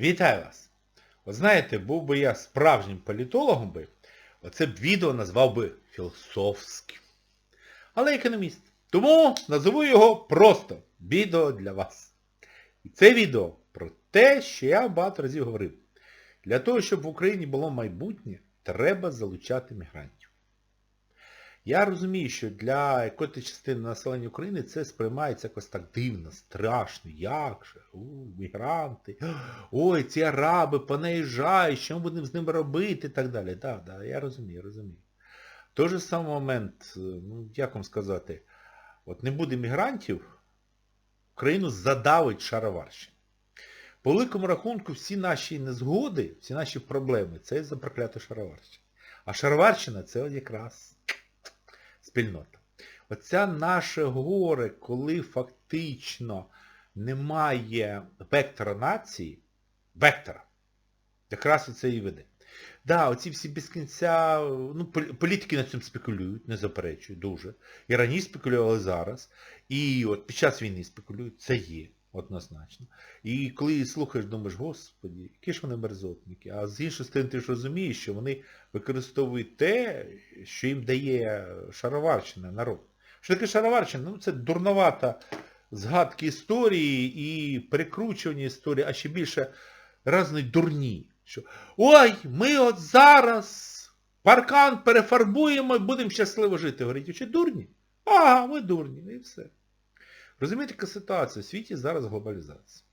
Вітаю вас! От знаєте, був би я справжнім політологом би, оце б відео назвав би філософським. Але економіст. Тому назову його просто відео для вас. І це відео про те, що я багато разів говорив. Для того, щоб в Україні було майбутнє, треба залучати мігрантів. Я розумію, що для якоїсь частини населення України це сприймається якось так дивно, страшно, як же, у, мігранти, ой, ці араби понаїжджають, що ми будемо з ними робити і так далі. Так, да, я розумію, розумію. Той же самий момент, ну, як вам сказати, от не буде мігрантів, Україну задавить шароварщина. По великому рахунку всі наші незгоди, всі наші проблеми, це за прокляту шароварщину. А шароварщина це якраз спільнота. Оця наше горе, коли фактично немає вектора нації, вектора, якраз оце і веде. Да, оці всі без кінця, ну, політики над цим спекулюють, не заперечують дуже. І раніше спекулювали зараз. І от під час війни спекулюють, це є, однозначно. І коли слухаєш, думаєш, господі, які ж вони мерзотники. А з іншої сторони, ти ж розумієш, що вони використовують те, що їм дає шароварщина, народ. Що таке шароварщина? Ну це дурновата згадки історії і перекручування історії, а ще більше разні дурні. Що ой, ми от зараз паркан перефарбуємо і будемо щасливо жити. Говорить, чи дурні? Ага, ви дурні, і все. Розумієте, яка ситуація? У світі зараз глобалізація.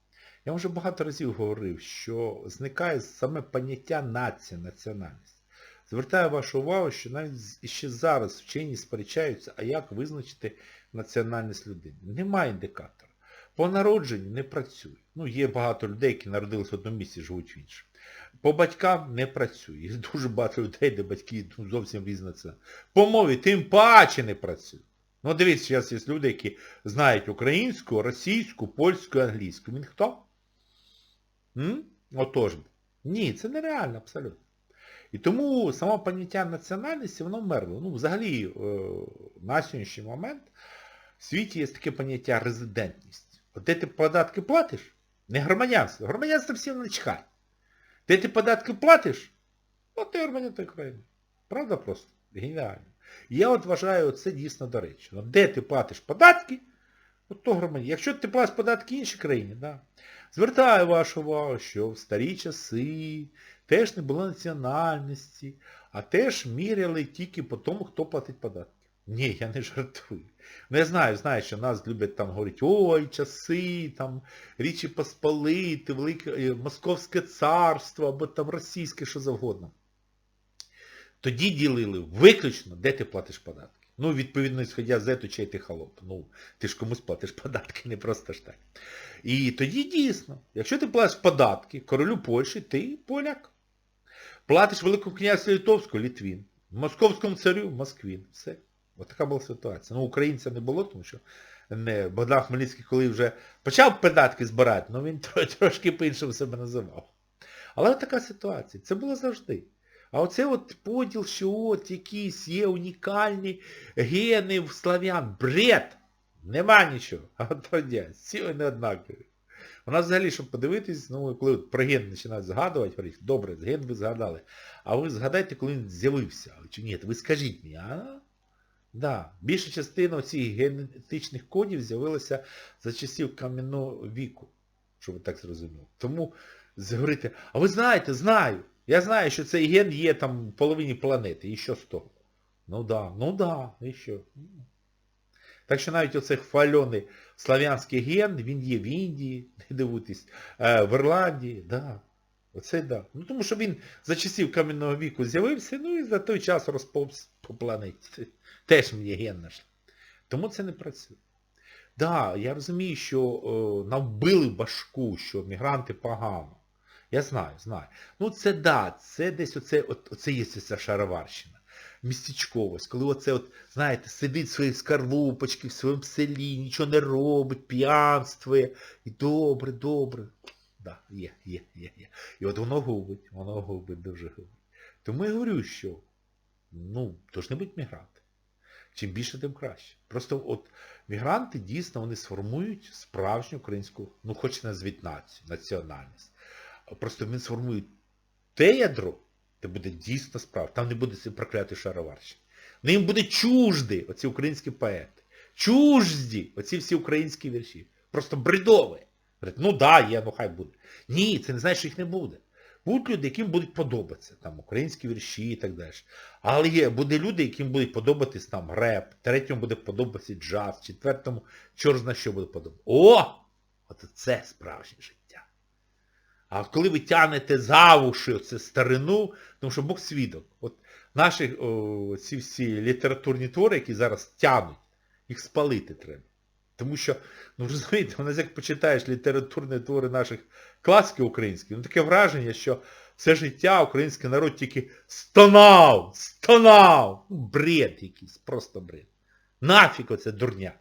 Я вже багато разів говорив, що зникає саме поняття нація, національність. Звертаю вашу увагу, що навіть ще зараз вчені сперечаються, а як визначити національність людини. Немає індикатора. По народженню не працює. Ну, є багато людей, які народились в одному місці, живуть в іншому. По батькам не працює. Є дуже багато людей, де батьки ну, зовсім різні це. По мові тим паче не працює. Ну, дивіться, зараз є люди, які знають українську, російську, польську, англійську. Він хто? М? Отож. Ні, це нереально абсолютно. І тому саме поняття національності, воно вмерло. Ну, взагалі, е, на сьогоднішній момент в світі є таке поняття резидентність. От де ти податки платиш, не громадянство. Громадянство всім не чхай. Де ти податки платиш, от ти громадян тої країни. Правда просто? Геніально. Я от вважаю, це дійсно доречно. Де ти платиш податки, от то громадян. Якщо ти платиш податки іншій країні, да. Звертаю вашу увагу, що в старі часи теж не було національності, а теж міряли тільки по тому, хто платить податки. Ні, я не жартую. Я знаю, знаю, що нас люблять там говорити, ой, часи, там, Річі Посполити, Велике е, Московське царство, або там російське, що завгодно. Тоді ділили виключно, де ти платиш податки. Ну, відповідно, ісходя з ету, чей ти холоп. Ну, ти ж комусь платиш податки, не просто ж так. І тоді дійсно, якщо ти платиш податки королю Польщі, ти поляк. Платиш Великому князю Литовську, Літвін. Московському царю Москвін. Все. От така була ситуація. Ну, українця не було, тому що не, Богдан Хмельницький, коли вже почав податки збирати, ну він трошки по-іншому себе називав. Але така ситуація. Це було завжди. А оце от поділ, що от якісь є унікальні гени в славян. Бред! Нема нічого. А радять, всі вони однакові. У нас взагалі, щоб подивитись, ну, коли про ген починають згадувати, говорять, добре, ген ви згадали. А ви згадайте, коли він з'явився. Чи ні, ви скажіть мені, а? Да. Більша частина цих генетичних кодів з'явилася за часів кам'яного віку, щоб ви так зрозуміли. Тому говорити, а ви знаєте, знаю. Я знаю, що цей ген є там в половині планети. І що з того? Ну да, ну да, і що? Так що навіть оцей хвальоний слав'янський ген, він є в Індії, не дивуйтесь, е, в Ірландії, да. Оце да. Ну тому що він за часів кам'яного віку з'явився, ну і за той час розповз по планеті. Теж мені ген наш. Тому це не працює. Да, я розумію, що е, нам вбили башку, що мігранти погано. Я знаю, знаю. Ну це да, це десь оце, от, оце є ця шароварщина. Містечковость, коли оце, от, знаєте, сидить в своїй скарлупочці, в своєму селі, нічого не робить, п'янствує. І добре, добре. Да, є, є, є, є. І от воно губить, воно губить, дуже губить. Тому я говорю, що, ну, ж не будь мігранти. Чим більше, тим краще. Просто от мігранти дійсно вони сформують справжню українську, ну хоч назвіть націю, національність. Просто він сформує те ядро, де буде дійсно справа. Там не буде цей проклятий шароварщин. Ну, їм буде чужди оці українські поети. Чужді оці всі українські вірші. Просто бредові. Ну да, є, ну хай буде. Ні, це не значить, що їх не буде. Будуть люди, яким будуть подобатися, там, українські вірші і так далі. Але є, буде люди, яким будуть подобатись там реп, третьому буде подобатися джаз, четвертому чорт зна що буде подобатися. О! От це справжнє життя. А коли ви тянете за уші оце старину, тому що Бог свідок. От наші о, ці всі літературні твори, які зараз тянуть, їх спалити треба. Тому що, ну розумієте, у нас як почитаєш літературні твори наших класиків українських, ну таке враження, що все життя український народ тільки стонав, стонав. Ну, бред якийсь, просто бред. Нафіг оце дурня.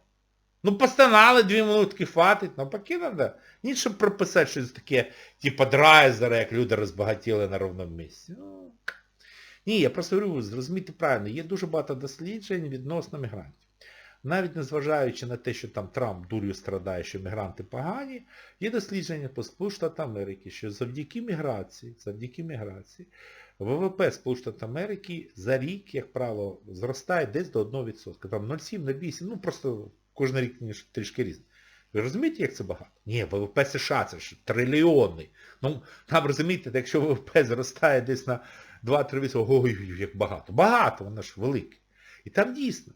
Ну постонали дві минутки хватить, навпаки треба. Ні, щоб прописати щось таке, типу драйзера, як люди розбагатіли на ровному місці. Ну, ні, я просто говорю, зрозумійте правильно, є дуже багато досліджень відносно мігрантів. Навіть незважаючи на те, що там Трамп дур'ю страдає, що мігранти погані, є дослідження по Сполучених Америки, що завдяки міграції, завдяки міграції, ВВП Сполучених Америки за рік, як правило, зростає десь до 1%. Там 0,7, 0,8, ну просто кожен рік трішки різне. Ви розумієте, як це багато? Ні, ВВП США це ж трильйонний. Ну, там розумієте, якщо ВВП зростає десь на 2-3%, ой, як багато. Багато, воно ж велике. І там дійсно.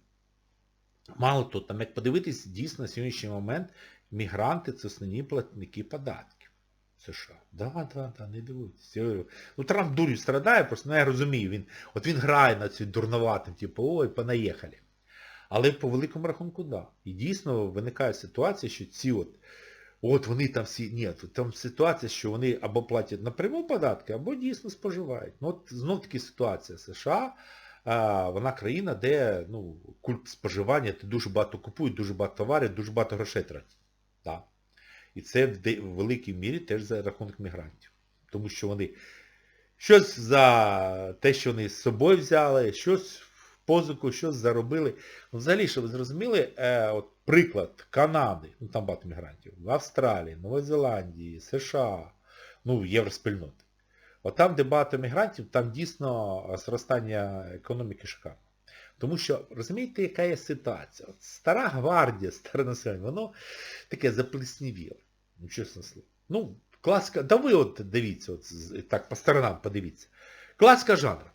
Мало того, там як подивитись, дійсно на сьогоднішній момент мігранти це основні платники податків. США. Да, да, да, не дивуйтесь. Ну Трамп дурю страдає, просто ну, я розумію, він, от він грає на цю дурноватим, типу, ой, понаїхали. Але по великому рахунку, да. І дійсно виникає ситуація, що ці от, от вони там всі, ні, там ситуація, що вони або платять напряму податки, або дійсно споживають. Ну от знов таки ситуація США, а, вона країна, де ну, культ споживання, ти дуже багато купують, дуже багато товарів, дуже багато грошей тратять. Да. І це в, в великій мірі теж за рахунок мігрантів. Тому що вони щось за те, що вони з собою взяли, щось позику, щось заробили. Ну, взагалі, щоб ви зрозуміли, е, от приклад Канади, ну там багато мігрантів, в Австралії, Новій Зеландії, США, ну, євроспільноти. От там, де багато мігрантів, там дійсно зростання економіки шикарне. Тому що, розумієте, яка є ситуація? От стара гвардія, старе населення, воно таке заплеснівіле. Ну, чесно слово. Ну, класика, да ви от дивіться, от, так, по сторонам подивіться. Класика жанру.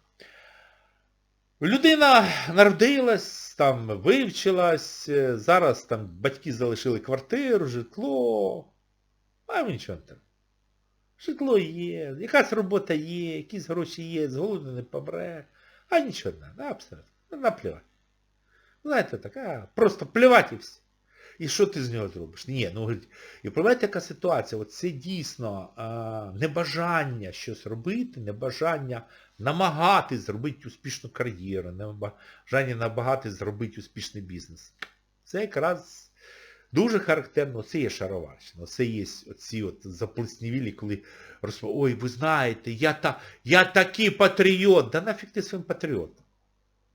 Людина народилась, там вивчилась, е, зараз там батьки залишили квартиру, житло. А нічого не треба. Житло є, якась робота є, якісь гроші є, з голоду не помре. А нічого не треба, абсолютно. Наплівати. Знаєте, так, а, просто плювати і все. І що ти з нього зробиш? Ні, ну говорить, і пам'ятаєте, яка ситуація? От це дійсно а, небажання щось робити, небажання намагатись зробити успішну кар'єру, небажання намагатись зробити успішний бізнес. Це якраз дуже характерно, це є шароварщина, це є оці от заплеснівілі, коли розповідають, ой, ви знаєте, я, та, я такий патріот. Да нафіг ти своїм патріотом?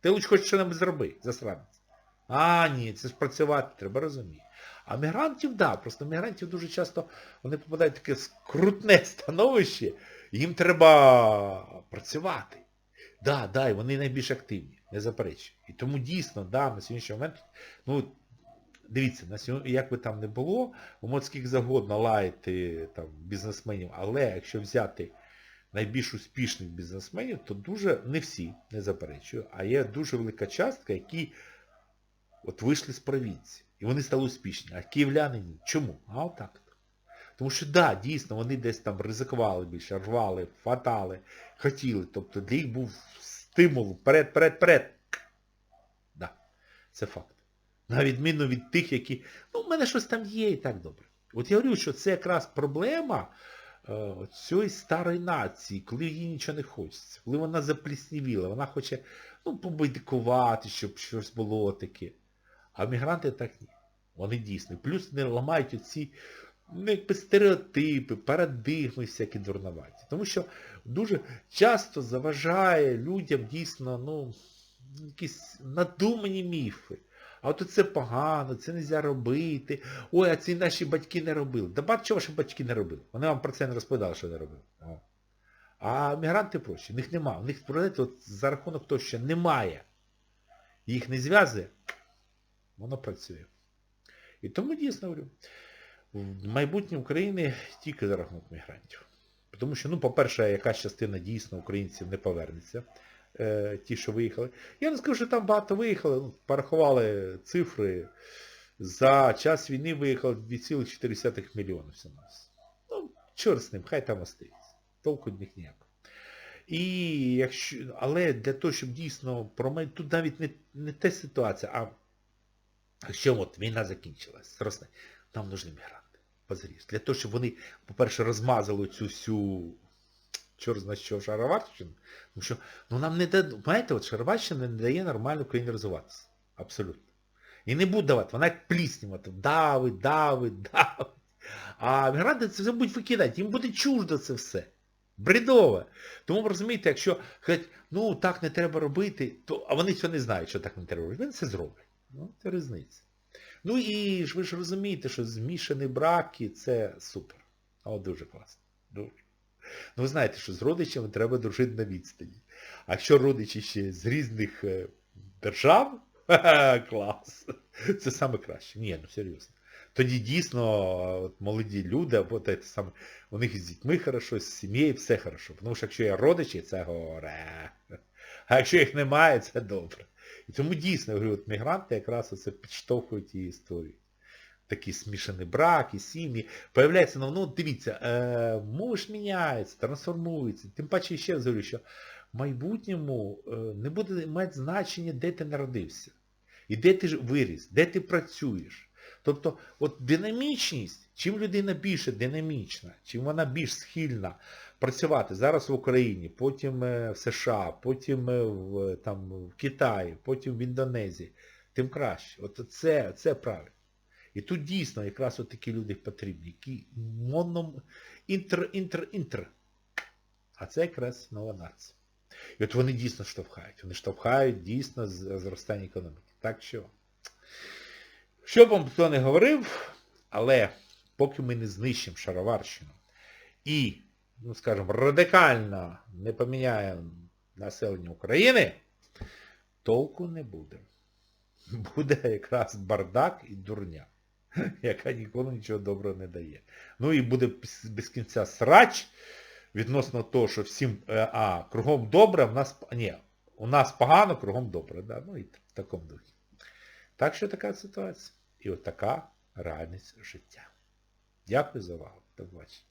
Ти лучше хоч що-небудь зроби, засранець. А, ні, це ж працювати треба, розумію. А мігрантів, да, просто мігрантів дуже часто вони попадають в таке скрутне становище, їм треба працювати. Да, да, і вони найбільш активні, не заперечую. І тому дійсно, да, на сьогоднішній момент, ну, дивіться, на сьогодні, як би там не було, можете скільки завгодно лаяти там, бізнесменів, але якщо взяти найбільш успішних бізнесменів, то дуже, не всі, не заперечую, а є дуже велика частка, які от вийшли з провінції. І вони стали успішні. А київляни ні. Чому? А отак. Тому що, да, дійсно, вони десь там ризикували більше, рвали, фатали, хотіли. Тобто для їх був стимул вперед, вперед, вперед. Да, це факт. На відміну від тих, які, ну, в мене щось там є і так добре. От я говорю, що це якраз проблема е, цієї старої нації, коли їй нічого не хочеться, коли вона запліснівіла, вона хоче, ну, побайдикувати, щоб щось було таке. А мігранти так ні. Вони дійсні. Плюс не ламають оці ну, якби стереотипи, парадигми всякі дурноваті. Тому що дуже часто заважає людям дійсно, ну, якісь надумані міфи. А от це погано, це не можна робити. Ой, а ці наші батьки не робили. Да бать, чого ваші батьки не робили? Вони вам про це не розповідали, що не робили. А мігранти проще, в них нема. У них от за рахунок того, що немає, їх не зв'язує, воно працює. І тому дійсно говорю, майбутнє України тільки за рахунок мігрантів. Тому що, ну, по-перше, якась частина дійсно українців не повернеться, е, ті, що виїхали. Я не скажу, що там багато виїхали, ну, порахували цифри. За час війни виїхало 2,4 мільйона всього нас. Ну, чорт з ним, хай там остається. Толку від них ніякого. І якщо, але для того, щоб дійсно про тут навіть не, не те ситуація, а якщо от війна закінчилась, нам нужні мігранти. Позріз. Для того, щоб вони, по-перше, розмазали цю всю чорт зна що Шароварщину, тому що ну, нам не дадуть, знаєте, от Шароварщина не дає нормально Україні розвиватися. Абсолютно. І не буде давати, вона як пліснява, давить, давить, давить. А мігранти це все будуть викидати, їм буде чуждо це все. Бредове. Тому розумієте, якщо кажуть, ну так не треба робити, то, а вони цього не знають, що так не треба робити, вони це зроблять. Ну, це різниця. Ну і ж ви ж розумієте, що змішані браки це супер. О, дуже класно. Дуже. Ну ви знаєте, що з родичами треба дружити на відстані. А якщо родичі ще з різних е, держав, клас. Це саме краще. Ні, ну серйозно. Тоді дійсно от, молоді люди, або те саме, у них з дітьми хорошо, з сім'єю все хорошо. Тому що якщо є родичі, це горе. А якщо їх немає, це добре. І тому дійсно, я говорю, от мігранти якраз оце підштовхують її історію. Такі смішані браки, сім'ї. Появляється, ну, ну дивіться, е, мови ж міняються, трансформуються. Тим паче ще раз говорю, що в майбутньому е, не буде мати значення, де ти народився. І де ти виріс, де ти працюєш. Тобто, от динамічність, чим людина більше динамічна, чим вона більш схильна працювати зараз в Україні, потім е, в США, потім е, в, там, в Китаї, потім в Індонезії, тим краще. От це, це правильно. І тут дійсно якраз от такі люди потрібні, які моном інтр, інтр, інтр. А це якраз нова нація. І от вони дійсно штовхають. Вони штовхають дійсно зростання економіки. Так що, що б вам хто не говорив, але поки ми не знищимо шароварщину і, ну скажімо, радикально не поміняємо населення України, толку не буде. Буде якраз бардак і дурня, яка ніколи нічого доброго не дає. Ну і буде без- кінця срач відносно того, що всім, е, а, кругом добре, в нас, ні, у нас погано, кругом добре, да? ну і в такому духі. Так що така ситуація. І от така реальність життя. Дякую за увагу. До побачення.